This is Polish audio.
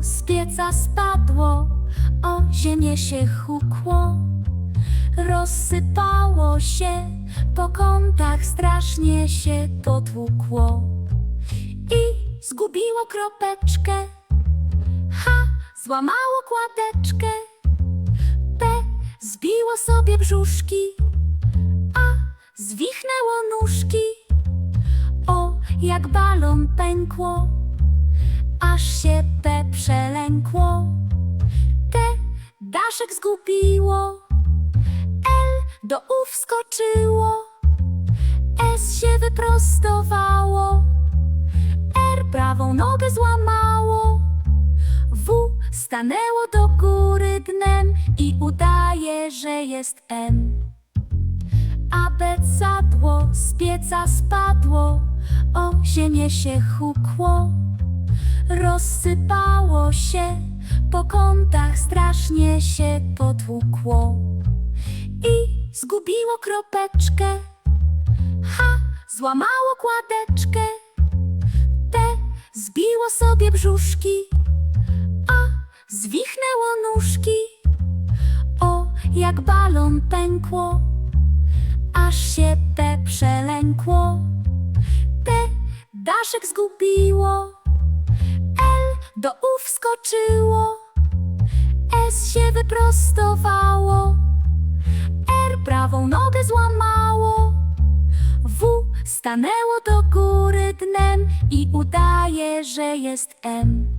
z pieca spadło, o ziemię się hukło. Rozsypało się, po kątach strasznie się potłukło. I zgubiło kropeczkę, H złamało kładeczkę, P zbiło sobie brzuszki, A zwichnęło nóżki. O, jak balon pękło, aż się P przelękło. T daszek zgubiło, L do U wskoczyło, S się wyprostowało, R prawą nogę złamało, W stanęło do góry dnem i udaje, że jest M. Abecadło z pieca spadło, o ziemię się hukło. Rozsypało się, po kątach strasznie się potłukło. I zgubiło kropeczkę, H złamało kładeczkę, T zbiło sobie brzuszki, A zwichnęło nóżki. O, jak balon pękło, aż się P przelękło. T daszek zgubiło, do U wskoczyło, S się wyprostowało, R prawą nogę złamało, W stanęło do góry dnem i udaje, że jest M.